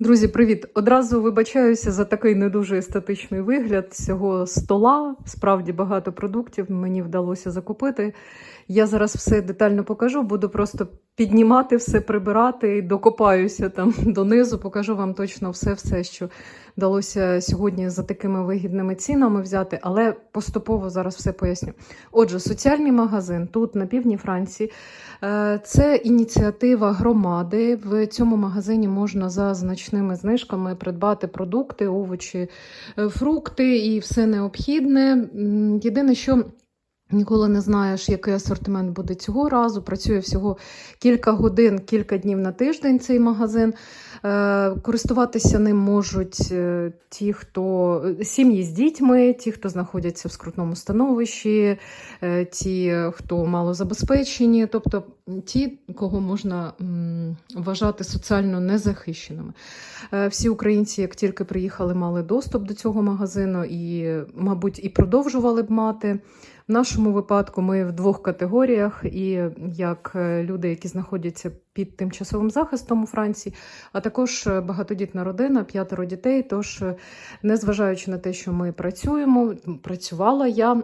Друзі, привіт! Одразу вибачаюся за такий не дуже естетичний вигляд цього стола. Справді багато продуктів мені вдалося закупити. Я зараз все детально покажу, буду просто піднімати все, прибирати, докопаюся там донизу, покажу вам точно все-все, що вдалося сьогодні за такими вигідними цінами взяти, але поступово зараз все поясню. Отже, соціальний магазин тут на півдні Франції. Е, Це ініціатива громади. В цьому магазині можна за значними знижками придбати продукти, овочі, е, фрукти і все необхідне. Єдине, що ніколи не знаєш, який асортимент буде цього разу. Працює всього кілька годин, кілька днів на тиждень цей магазин. Е, Користуватися ним можуть е, ті, хто сім'ї з дітьми, ті, хто знаходяться в скрутному становищі, е, ті, хто малозабезпечені, тобто ті, кого можна вважати соціально незахищеними. Всі українці, як тільки приїхали, мали доступ до цього магазину і, мабуть, і продовжували б мати. В нашому випадку ми в двох категоріях, і як е, люди, які знаходяться під тимчасовим захистом у Франції, а також е, багатодітна родина, п'ятеро дітей. Тож, е, незважаючи на те, що ми працюємо, працювала я.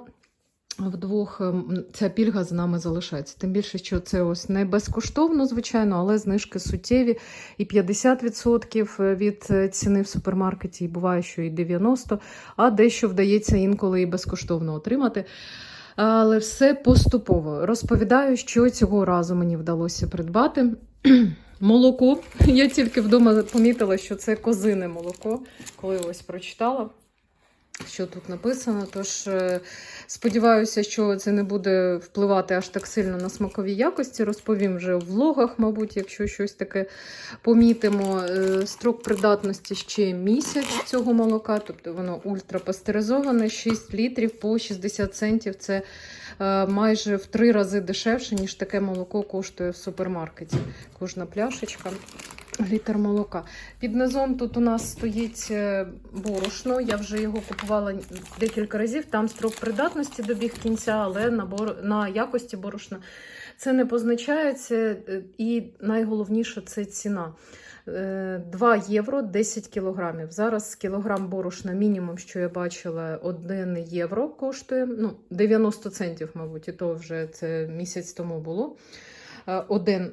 Вдвох ем, ця пільга з нами залишається. Тим більше, що це ось не безкоштовно, звичайно, але знижки суттєві і 50% від ціни в супермаркеті, і буває, що і 90%, а дещо вдається інколи і безкоштовно отримати. Але все поступово. Розповідаю, що цього разу мені вдалося придбати. Молоко. Я тільки вдома помітила, що це козине молоко, коли ось прочитала що тут написано. Тож е, сподіваюся, що це не буде впливати аж так сильно на смакові якості. Розповім вже в влогах, мабуть, якщо щось таке помітимо. Е, Строк придатності ще місяць цього молока, тобто воно ультрапастеризоване, 6 літрів по 60 центів. Це е, майже в три рази дешевше, ніж таке молоко коштує в супермаркеті. Кожна пляшечка. Літр молока. Під низом тут у нас стоїть е, борошно. Я вже його купувала декілька разів. Там строк придатності добіг кінця, але на, бор... на якості борошна це не позначається. Е, І найголовніше це ціна. Е, 2 євро 10 кілограмів. Зараз кілограм борошна, мінімум, що я бачила, 1 євро коштує. Ну, 90 центів, мабуть, і то вже це місяць тому було. Е, Один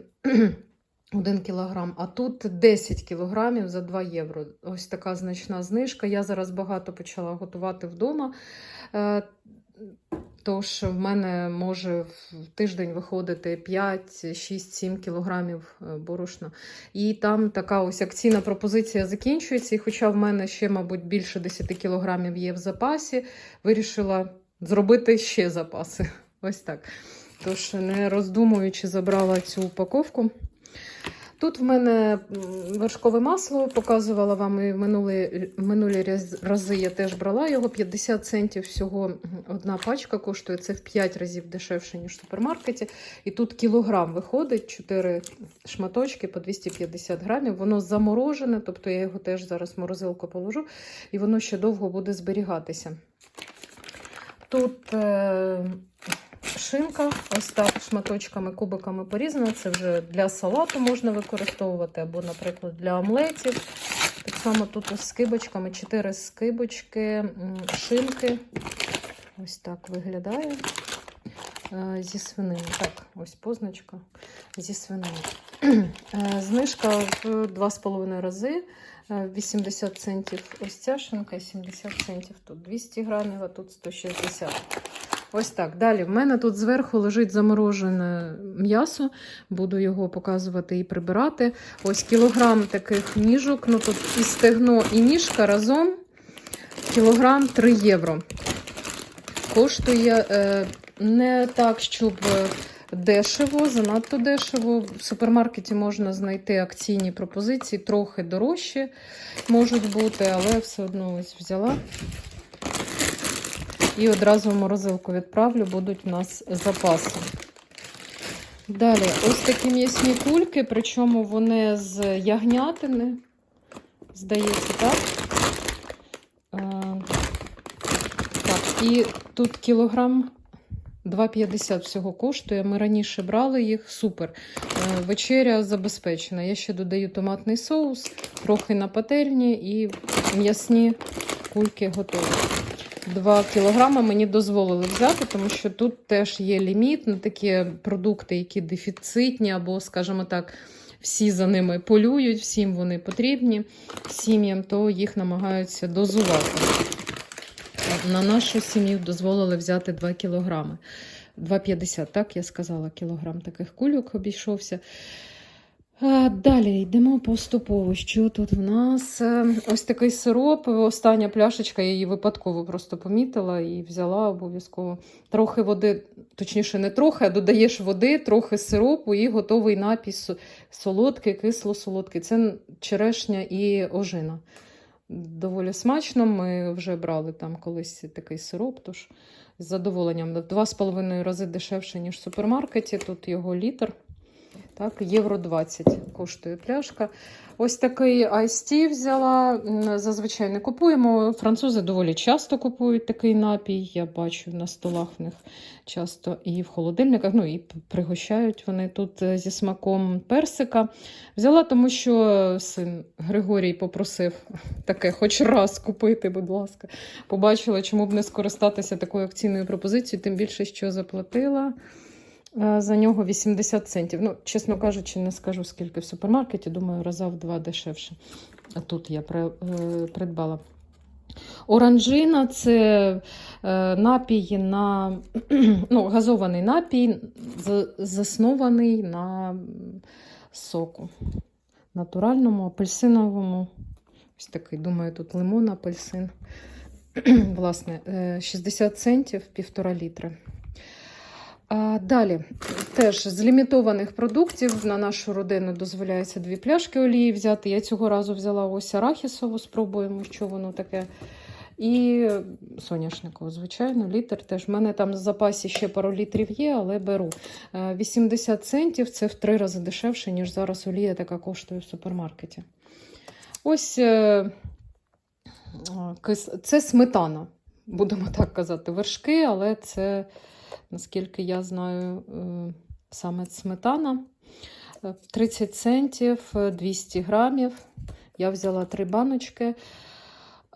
1 кілограм, а тут 10 кілограмів за 2 євро. Ось така значна знижка. Я зараз багато почала готувати вдома. Е, Тож в мене може в тиждень виходити 5, 6, 7 кілограмів е, борошна. І там така ось акційна пропозиція закінчується. І хоча в мене ще, мабуть, більше 10 кілограмів є в запасі, вирішила зробити ще запаси. Ось так. Тож, не роздумуючи, забрала цю упаковку. Тут в мене вершкове масло, показувала вам і минулі, минулі рази я теж брала його. 50 центів всього одна пачка коштує. Це в 5 разів дешевше, ніж в супермаркеті. І тут кілограм виходить, 4 шматочки по 250 грамів. Воно заморожене, тобто я його теж зараз в морозилку положу, і воно ще довго буде зберігатися. Тут е, шинка, ось так шматочками, кубиками порізана. Це вже для салату можна використовувати, або, наприклад, для омлетів. Так само тут ось скибочками, 4 скибочки, шинки. Ось так виглядає. Е, Зі свинини. Так, ось позначка зі свинини. Е, Знижка в 2,5 рази. Е, 80 центів ось ця шинка, 70 центів тут 200 грамів, а тут 160. Ось так. Далі в мене тут зверху лежить заморожене м'ясо. Буду його показувати і прибирати. Ось кілограм таких ніжок. Ну тут і стегно, і ніжка разом. Кілограм 3 євро. Коштує е, не так, щоб е, дешево, занадто дешево. В супермаркеті можна знайти акційні пропозиції, трохи дорожчі можуть бути, але все одно ось взяла. І одразу в морозилку відправлю, будуть у нас запаси. Далі, ось такі м'ясні кульки, причому вони з ягнятини. Здається, так. Е, так, і тут кілограм 2,50 всього коштує. Ми раніше брали їх, супер. Е, Вечеря забезпечена. Я ще додаю томатний соус, трохи на пательні і м'ясні кульки готові. 2 кілограми мені дозволили взяти, тому що тут теж є ліміт на такі продукти, які дефіцитні, або, скажімо так, всі за ними полюють, всім вони потрібні сім'ям, то їх намагаються дозувати. На нашу сім'ю дозволили взяти 2 кілограми. 2,50, так я сказала, кілограм таких кульок обійшовся. Е, Далі йдемо поступово. Що тут в нас? Е, Ось такий сироп. Остання пляшечка, я її випадково просто помітила і взяла обов'язково. Трохи води, точніше, не трохи, а додаєш води, трохи сиропу і готовий напій со- солодкий, кисло-солодкий. Це черешня і ожина. Доволі смачно. Ми вже брали там колись такий сироп, тож з задоволенням. Два з половиною рази дешевше, ніж в супермаркеті. Тут його літр. Так, євро 20 коштує пляшка. Ось такий Ice взяла. Зазвичай не купуємо. Французи доволі часто купують такий напій. Я бачу на столах в них часто і в холодильниках. Ну і пригощають вони тут е, зі смаком персика. Взяла, тому що син Григорій попросив таке хоч раз купити, будь ласка. Побачила, чому б не скористатися такою акційною пропозицією, тим більше, що заплатила. Е, За нього 80 центів. Ну, чесно кажучи, не скажу скільки в супермаркеті. Думаю, раза в два дешевше. А тут я е, придбала. Оранжина це е, напій на ну, газований напій, заснований на соку. Натуральному, апельсиновому. Ось такий, думаю, тут лимон, апельсин. Власне, е, 60 центів, півтора літра. Далі, теж з лімітованих продуктів на нашу родину дозволяється дві пляшки олії взяти. Я цього разу взяла ось арахісову, спробуємо, що воно таке. І соняшникову, звичайно, літр теж. У мене там в запасі ще пару літрів є, але беру. Е, 80 центів це в три рази дешевше, ніж зараз олія така коштує в супермаркеті. Ось е, це сметана, будемо так казати, вершки, але це наскільки я знаю, е, саме сметана. Е, 30 центів, е, 200 грамів. Я взяла три баночки.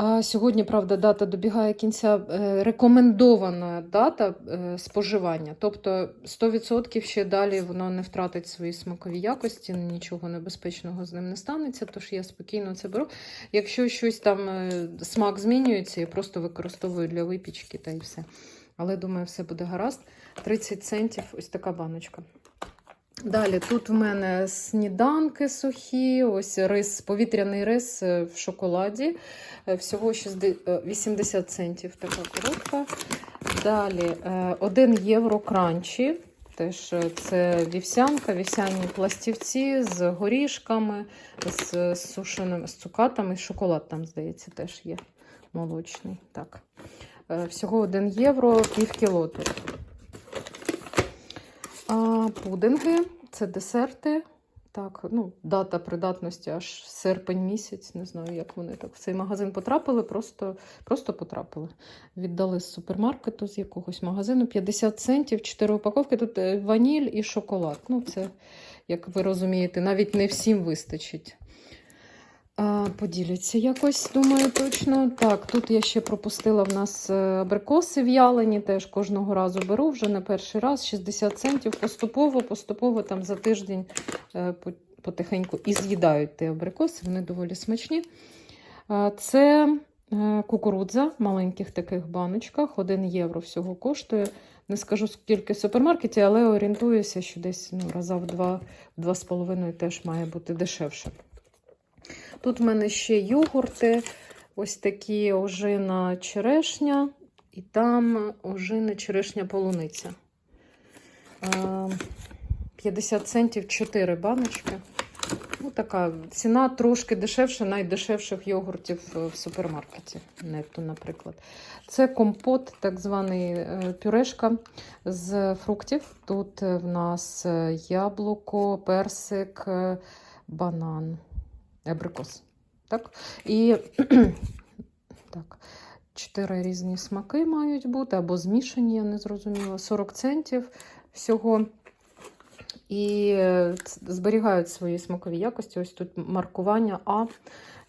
А сьогодні, правда, дата добігає кінця. Е, Рекомендована дата е, споживання. Тобто 100% ще далі воно не втратить свої смакові якості, нічого небезпечного з ним не станеться, тож я спокійно це беру. Якщо щось там е, смак змінюється, я просто використовую для випічки та й все. Але думаю, все буде гаразд. 30 центів ось така баночка. Далі тут в мене сніданки сухі, ось рис, повітряний рис е, в шоколаді. Е, Всього 60 е, 80 центів така коробка. Далі 1 євро кранчі. Теж це вівсянка, вівсяні пластівці з горішками, з сушеними з цукатами, шоколад там, здається, теж є молочний. Так. Е, Всього 1 євро, пів кіло тут. А, пудинги це десерти. Так, ну, дата придатності аж серпень місяць. Не знаю, як вони так в цей магазин потрапили, просто, просто потрапили. Віддали з супермаркету, з якогось магазину 50 центів, 4 упаковки. Тут е, ваніль і шоколад. Ну, це, як ви розумієте, навіть не всім вистачить. Поділяться якось, думаю, точно. Так, тут я ще пропустила в нас е, абрикоси в'ялені, теж кожного разу беру вже не перший раз, 60 центів. Поступово, поступово там за тиждень е, потихеньку і з'їдають ті абрикоси, вони доволі смачні. Це е, кукурудза в маленьких таких баночках, 1 євро всього коштує. Не скажу скільки в супермаркеті, але орієнтуюся, що десь ну, раза в два, в два з половиною теж має бути дешевше. Тут в мене ще йогурти, ось такі ожина черешня, і там ожина черешня полуниця. Е, 50 центів 4 баночки. Ну, така ціна трошки дешевша найдешевших йогуртів в супермаркеті. Нетто, наприклад. Це компот, так званий е, пюрешка з фруктів. Тут е, в нас е, яблуко, персик, е, банан, абрикос. Так? І так, чотири різні смаки мають бути, або змішані, я не зрозуміла. 40 центів всього. І е, зберігають свої смакові якості. Ось тут маркування А.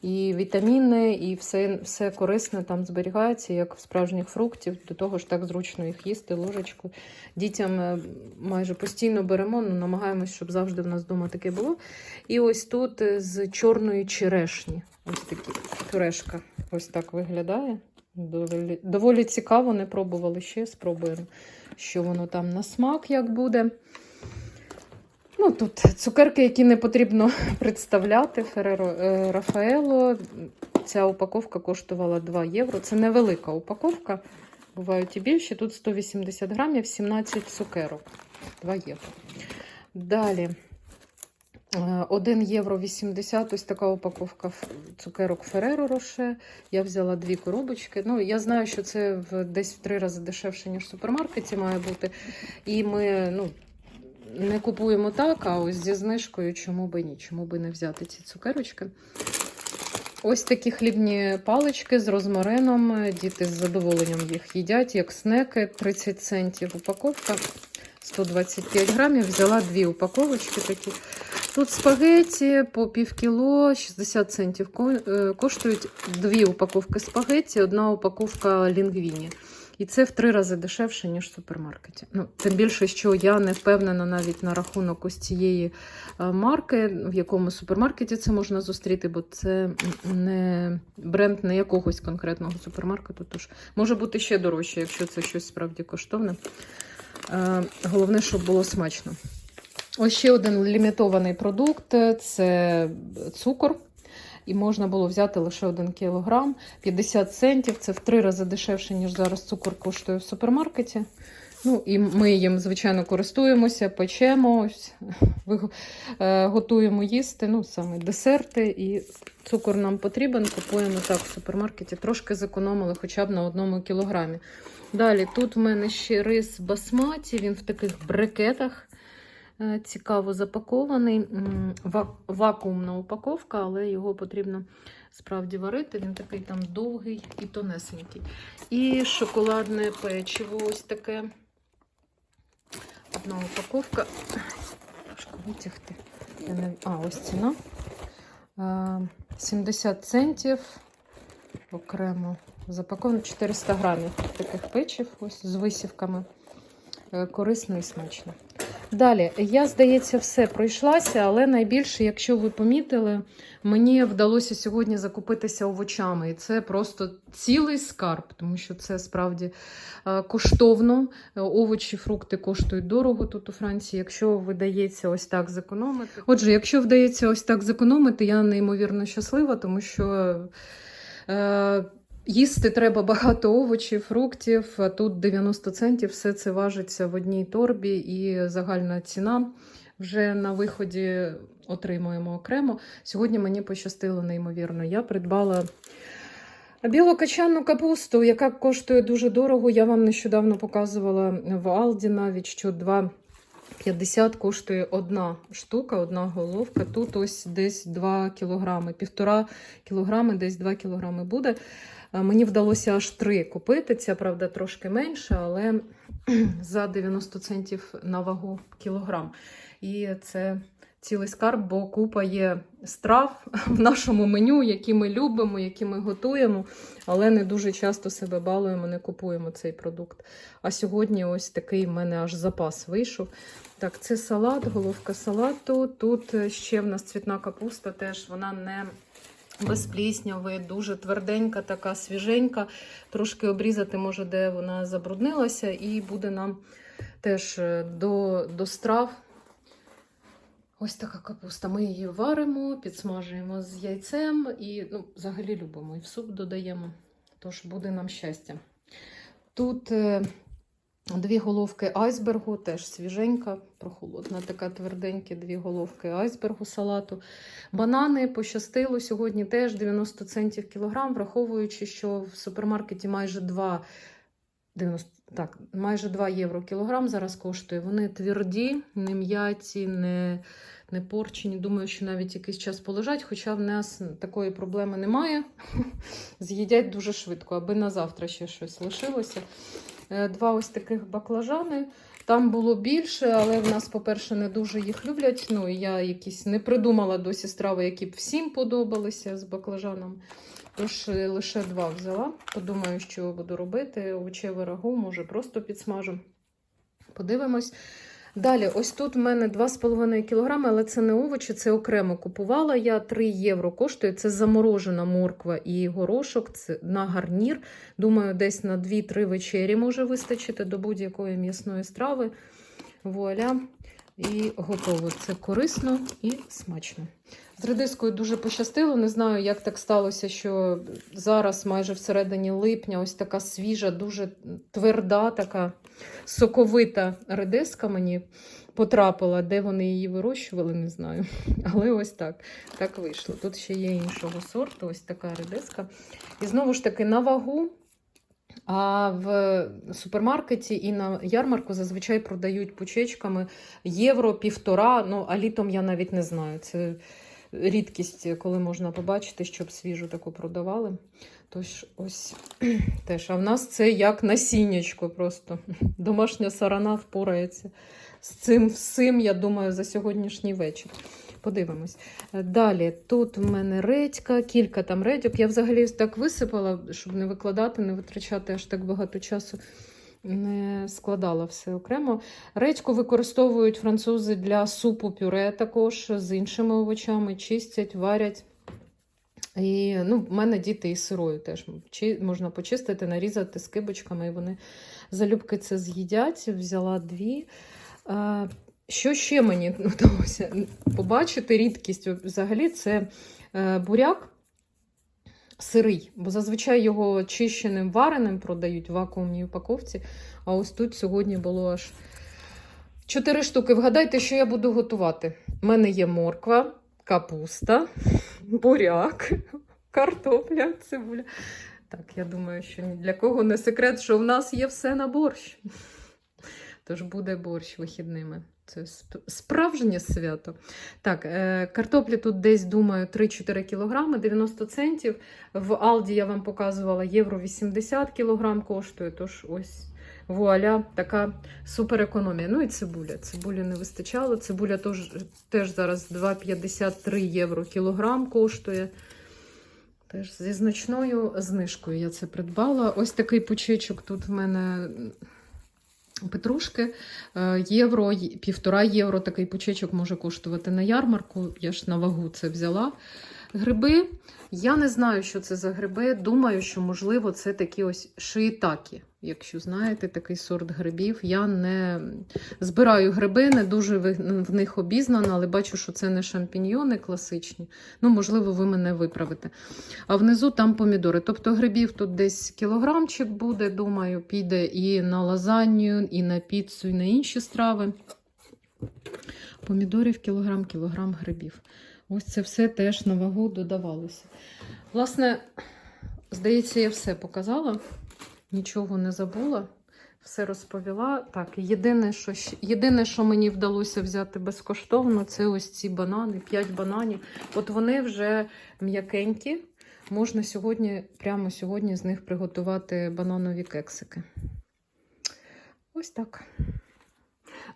І вітаміни, і все, все корисне там зберігається, як в справжніх фруктів. До того ж, так зручно їх їсти ложечкою. Дітям е, майже постійно беремо, ну, намагаємось, щоб завжди в нас вдома таке було. І ось тут е, з чорної черешні. Ось такі пюрешка. Ось так виглядає. Доволі, доволі цікаво, не пробували ще. Спробуємо, що воно там на смак як буде. Ну, тут цукерки, які не потрібно представляти. Фереро е, Рафаело. Ця упаковка коштувала 2 євро. Це невелика упаковка. Бувають і більші. Тут 180 грамів, 17 цукерок. 2 євро. Далі. е, 1 євро 80, ось така упаковка цукерок Фереро Роше. Я взяла дві коробочки. Ну, я знаю, що це в, десь в три рази дешевше, ніж в супермаркеті має бути. І ми ну, не купуємо так, а ось зі знижкою, чому би ні, чому би не взяти ці цукерочки. Ось такі хлібні палички з розмарином. Діти з задоволенням їх їдять, як снеки, 30 центів упаковка, 125 грамів. Взяла дві упаковочки такі. Тут спагеті по пів кіло, 60 центів е, коштують дві упаковки спагеті, одна упаковка лінгвіні. І це в три рази дешевше, ніж в супермаркеті. Ну, тим більше, що я не впевнена навіть на рахунок ось цієї е, марки, в якому супермаркеті це можна зустріти, бо це не бренд не якогось конкретного супермаркету. Тож може бути ще дорожче, якщо це щось справді коштовне. Е, Головне, щоб було смачно. Ось ще один лімітований продукт це цукор. І можна було взяти лише 1 кілограм, 50 центів. Це в три рази дешевше, ніж зараз цукор коштує в супермаркеті. Ну, і ми їм, звичайно, користуємося, печемо, е, готуємо їсти, ну, саме десерти, і цукор нам потрібен. Купуємо так в супермаркеті. Трошки зекономили хоча б на одному кілограмі. Далі, тут в мене ще рис басматі, він в таких брикетах. Е, Цікаво запакований. Вакуумна упаковка, але його потрібно справді варити. Він такий там довгий і тонесенький. І шоколадне печиво ось таке. Одна упаковка. Трошки витягти. А, ось ціна. Е, 70 центів. Окремо запаковано 400 грамів таких печив ось з висівками. Е, Корисно і смачно. Далі, я, здається, все пройшлася, але найбільше, якщо ви помітили, мені вдалося сьогодні закупитися овочами. І це просто цілий скарб, тому що це справді е, коштовно. Е, Овочі, фрукти коштують дорого тут у Франції. Якщо вдається ось так зекономити. Отже, якщо вдається ось так зекономити, я неймовірно щаслива, тому що. Е, Їсти треба багато овочів, фруктів. Тут 90 центів, все це важиться в одній торбі, і загальна ціна вже на виході отримуємо окремо. Сьогодні мені пощастило неймовірно. Я придбала білокачанну капусту, яка коштує дуже дорого. Я вам нещодавно показувала в Алді навіть, що 2,50 коштує одна штука, одна головка. Тут ось десь 2 кілограми, півтора кілограми, десь 2 кілограми буде. А Мені вдалося аж три купити. Ця, правда, трошки менша, але за 90 центів на вагу кілограм. І це цілий скарб, бо купа є страв в нашому меню, які ми любимо, які ми готуємо, але не дуже часто себе балуємо, не купуємо цей продукт. А сьогодні ось такий в мене аж запас вийшов. Так, це салат, головка салату. Тут ще в нас цвітна капуста, теж вона не без пліснявої, дуже тверденька, така свіженька. Трошки обрізати, може, де вона забруднилася, і буде нам теж е, до, до страв. Ось така капуста. Ми її варимо, підсмажуємо з яйцем і ну, взагалі любимо. І в суп додаємо. Тож буде нам щастя. Тут е, дві головки айсбергу, теж свіженька, прохолодна, така тверденька, дві головки айсбергу салату. Банани пощастило сьогодні теж 90 центів кілограм, враховуючи, що в супермаркеті майже 2, 90, так, майже 2 євро кілограм зараз коштує. Вони тверді, не м'яті, не, не порчені. Думаю, що навіть якийсь час полежать, хоча в нас такої проблеми немає. З'їдять дуже швидко, аби на завтра ще щось лишилося. Е, Два ось таких баклажани. Там було більше, але в нас, по-перше, не дуже їх люблять. Ну, я якісь не придумала досі страви, які б всім подобалися з баклажаном. Тож е, лише два взяла. Подумаю, що буду робити. Овочеве рагу, може, просто підсмажу. Подивимось. Далі, ось тут в мене 2,5 кг, але це не овочі, це окремо купувала. Я 3 євро коштує. Це заморожена морква і горошок це на гарнір. Думаю, десь на 2-3 вечері може вистачити до будь-якої м'ясної страви. Вуаля. І готово. Це корисно і смачно. З редискою дуже пощастило. Не знаю, як так сталося, що зараз, майже всередині липня, ось така свіжа, дуже тверда, така соковита редиска мені потрапила. Де вони її вирощували, не знаю. Але ось так. Так вийшло. Тут ще є іншого сорту, ось така редиска. І знову ж таки, на вагу. А в супермаркеті і на ярмарку зазвичай продають пучечками євро півтора. Ну, а літом я навіть не знаю. Це рідкість, коли можна побачити, щоб свіжу таку продавали. Тож, ось теж. А в нас це як насіннячко просто. Домашня сарана впорається з цим всім, я думаю, за сьогоднішній вечір. Подивимось. Далі, тут в мене редька, кілька там редьок. Я взагалі так висипала, щоб не викладати, не витрачати аж так багато часу. Не складала все окремо. Редьку використовують французи для супу пюре також з іншими овочами, чистять, варять. І ну, в мене діти і сирою теж Чи- можна почистити, нарізати скибочками, і вони залюбки це з'їдять. Взяла дві. А, що ще мені вдалося побачити рідкість взагалі це е, буряк сирий, бо зазвичай його очищеним вареним продають в вакуумній упаковці. А ось тут сьогодні було аж чотири штуки. Вгадайте, що я буду готувати. У мене є морква, капуста, буряк, картопля, цибуля. Так, я думаю, що ні для кого не секрет, що в нас є все на борщ. Тож буде борщ вихідними. Це справжнє свято. Так, е, картоплі тут десь, думаю, 3-4 кілограми, 90 центів. В Алді я вам показувала євро 80 кілограм коштує. Тож ось вуаля, така супер економія. Ну і цибуля. Цибулі не вистачало. Цибуля теж, теж зараз 2,53 євро кілограм коштує. Теж зі значною знижкою я це придбала. Ось такий пучечок тут в мене петрушки. Е, Євро, півтора євро такий пучечок може коштувати на ярмарку. Я ж на вагу це взяла. Гриби. Я не знаю, що це за гриби. Думаю, що, можливо, це такі ось шиїтакі. Якщо знаєте такий сорт грибів, я не збираю гриби, не дуже в них обізнана, але бачу, що це не шампіньйони класичні. Ну, можливо, ви мене виправите. А внизу там помідори. Тобто грибів тут десь кілограмчик буде, думаю, піде і на лазанью, і на піцу, і на інші страви. Помідорів кілограм, кілограм грибів. Ось це все теж на вагу додавалося. Власне, здається, я все показала, нічого не забула, все розповіла. Так, єдине, що, єдине, що мені вдалося взяти безкоштовно, це ось ці банани, 5 бананів. От вони вже м'якенькі. Можна сьогодні, прямо сьогодні з них приготувати бананові кексики. Ось так.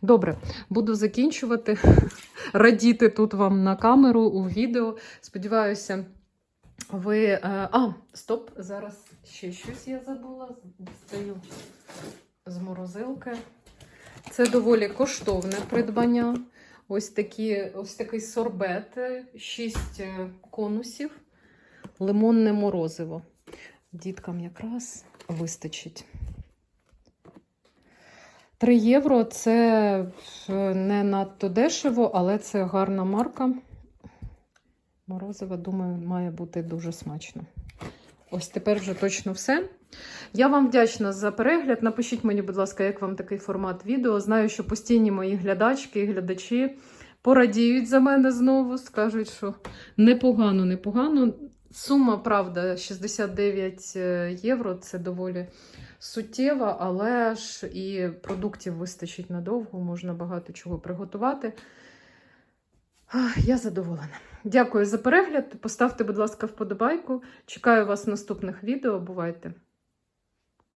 Добре, буду закінчувати. Радіти тут вам на камеру у відео. Сподіваюся, ви. е, А, стоп! Зараз ще щось я забула. Дістаю з морозилки. Це доволі коштовне придбання. Ось, такі, ось такий сорбет, 6 конусів, лимонне морозиво. Діткам якраз вистачить. 3 євро це е, не надто дешево, але це гарна марка. Морозиво, думаю, має бути дуже смачно. Ось тепер вже точно все. Я вам вдячна за перегляд. Напишіть мені, будь ласка, як вам такий формат відео. Знаю, що постійні мої глядачки і глядачі порадіють за мене знову, скажуть, що непогано, непогано. Сума, правда, 69 євро це доволі суттєва, але ж і продуктів вистачить надовго, можна багато чого приготувати. Я задоволена. Дякую за перегляд. Поставте, будь ласка, вподобайку. Чекаю вас в наступних відео. Бувайте!